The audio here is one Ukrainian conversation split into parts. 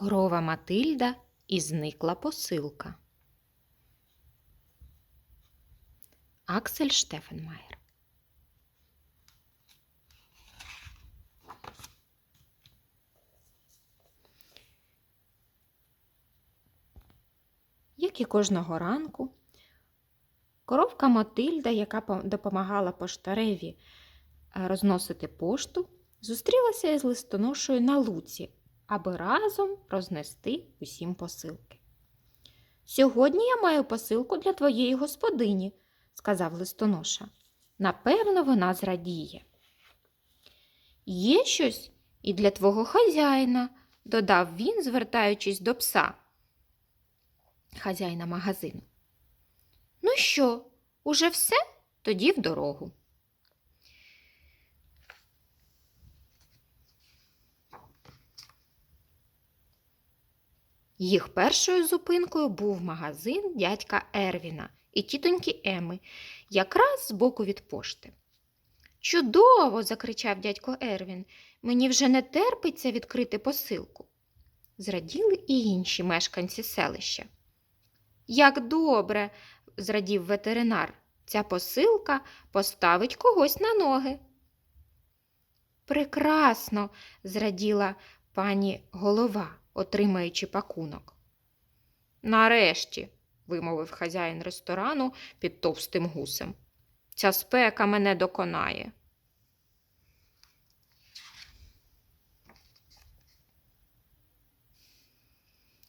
Корова Матильда і зникла посилка. Аксель Штефенмаєр. Як і кожного ранку, коровка Матильда, яка допомагала поштареві е, розносити пошту, зустрілася із листоношою на луці, аби разом рознести усім посилки. Сьогодні я маю посилку для твоєї господині, сказав листоноша. Напевно, вона зрадіє. Є щось і для твого хазяїна, додав він, звертаючись до пса, хазяїна магазину. Ну що, уже все? Тоді в дорогу. Їх першою зупинкою був магазин дядька Ервіна і тітоньки Еми, якраз збоку від пошти. Чудово! закричав дядько Ервін. Мені вже не терпиться відкрити посилку. Зраділи і інші мешканці селища. Як добре, зрадів ветеринар, ця посилка поставить когось на ноги. Прекрасно, зраділа пані голова, отримаючи пакунок. Нарешті, вимовив хазяїн ресторану під товстим гусем. Ця спека мене доконає.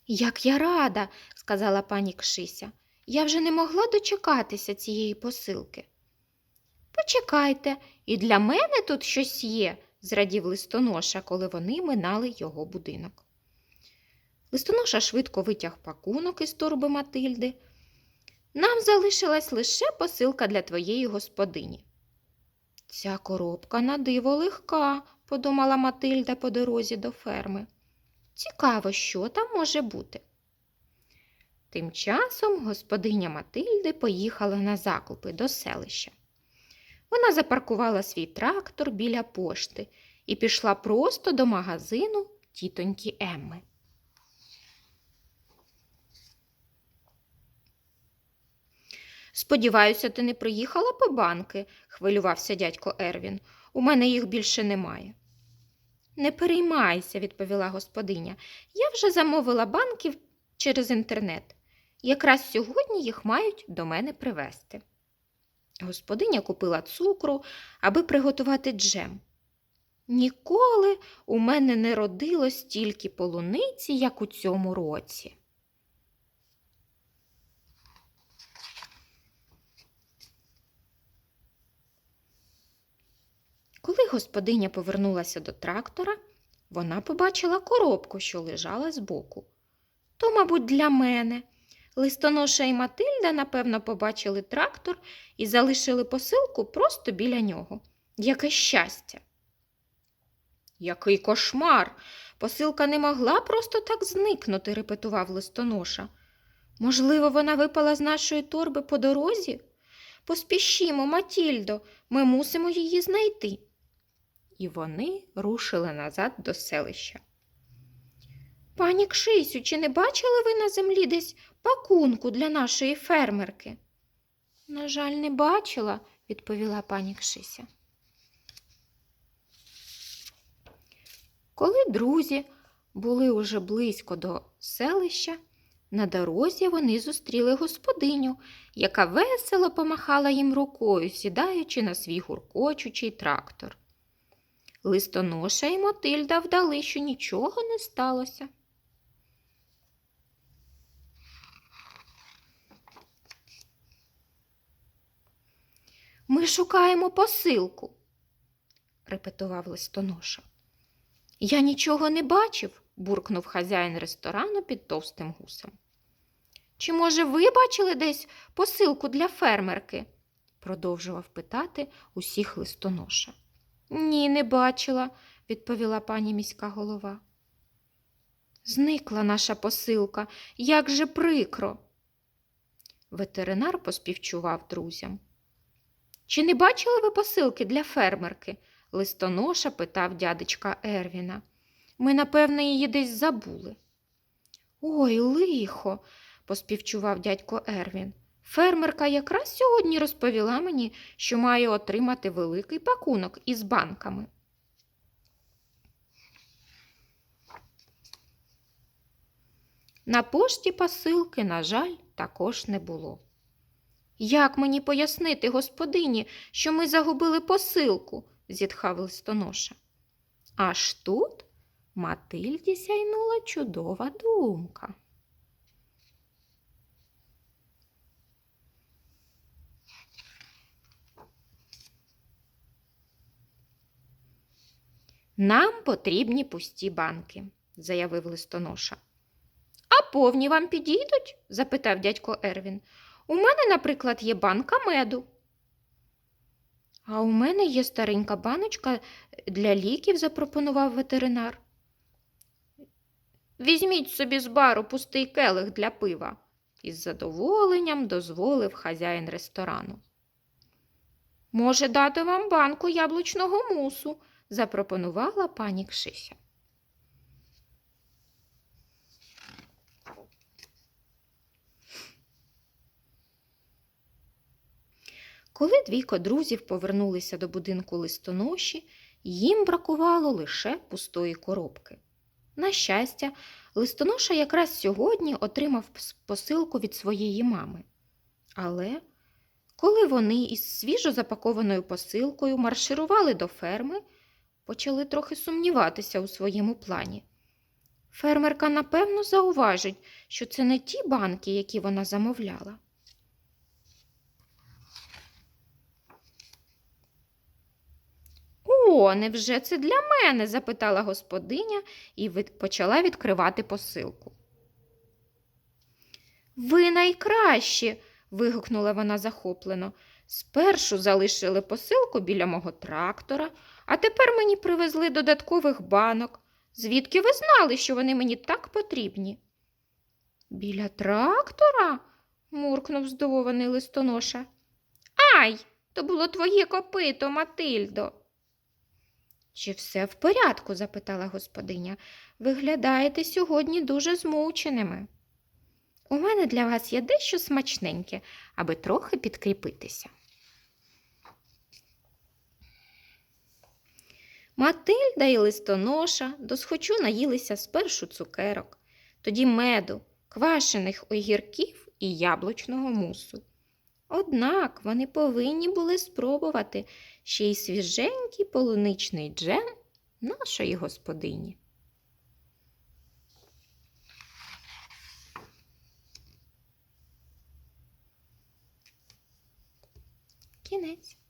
Як я рада, сказала пані Кшися. Я вже не могла дочекатися цієї посилки. Почекайте, і для мене тут щось є, зрадів листоноша, коли вони минали його будинок. Листоноша швидко витяг пакунок із торби Матильди. Нам залишилась лише посилка для твоєї господині. Ця коробка на диво легка, подумала Матильда по дорозі до ферми. Цікаво, що там може бути. Тим часом господиня Матильди поїхала на закупи до селища. Вона запаркувала свій трактор біля пошти і пішла просто до магазину тітоньки Емми. Сподіваюся, ти не приїхала по банки, хвилювався дядько Ервін. У мене їх більше немає. Не переймайся, відповіла господиня. Я вже замовила банків через інтернет. Якраз сьогодні їх мають до мене привезти. Господиня купила цукру, аби приготувати джем. Ніколи у мене не родилось стільки полуниці, як у цьому році. Господиня повернулася до трактора, вона побачила коробку, що лежала збоку. То, мабуть, для мене. Листоноша і Матильда, напевно, побачили трактор і залишили посилку просто біля нього. Яке щастя! Який кошмар! Посилка не могла просто так зникнути, репетував листоноша. Можливо, вона випала з нашої торби по дорозі? Поспішімо, Матільдо, ми мусимо її знайти. І вони рушили назад до селища. Пані Кшисю, чи не бачили ви на землі десь пакунку для нашої фермерки? На жаль, не бачила, відповіла пані Кшися. Коли друзі були уже близько до селища, на дорозі вони зустріли господиню, яка весело помахала їм рукою, сідаючи на свій гуркочучий трактор. Листоноша і Мотильда вдали, що нічого не сталося. Ми шукаємо посилку, репетував листоноша. Я нічого не бачив, буркнув хазяїн ресторану під товстим гусем. Чи, може, ви бачили десь посилку для фермерки? продовжував питати усіх листоноша. Ні, не бачила, відповіла пані міська голова. Зникла наша посилка, як же прикро. Ветеринар поспівчував друзям. Чи не бачили ви посилки для фермерки? листоноша питав дядечка Ервіна. Ми, напевне, її десь забули. Ой, лихо, поспівчував дядько Ервін. Фермерка якраз сьогодні розповіла мені, що має отримати великий пакунок із банками. На пошті посилки, на жаль, також не було. Як мені пояснити господині, що ми загубили посилку? зітхав листоноша. Аж тут Матильді сяйнула чудова думка. Нам потрібні пусті банки, заявив листоноша. А повні вам підійдуть? запитав дядько Ервін. У мене, наприклад, є банка меду. А у мене є старенька баночка для ліків, запропонував ветеринар. Візьміть собі з бару пустий келих для пива, із задоволенням дозволив хазяїн ресторану. Може, дати вам банку яблучного мусу, запропонувала пані Кшися. Коли двійко друзів повернулися до будинку листоноші, їм бракувало лише пустої коробки. На щастя, листоноша якраз сьогодні отримав посилку від своєї мами. Але коли вони із свіжо запакованою посилкою марширували до ферми, почали трохи сумніватися у своєму плані. Фермерка напевно зауважить, що це не ті банки, які вона замовляла. О, невже це для мене? запитала господиня і почала відкривати посилку. Ви найкращі. вигукнула вона захоплено. Спершу залишили посилку біля мого трактора, а тепер мені привезли додаткових банок. Звідки ви знали, що вони мені так потрібні? Біля трактора? муркнув здивований листоноша. Ай, то було твоє копито, Матильдо. Чи все в порядку? запитала господиня. Виглядаєте сьогодні дуже змученими. У мене для вас є дещо смачненьке, аби трохи підкріпитися. Матильда і листоноша досхочу наїлися спершу цукерок, тоді меду, квашених огірків і яблучного мусу. Однак вони повинні були спробувати ще й свіженький полуничний джем нашої господині. Кінець.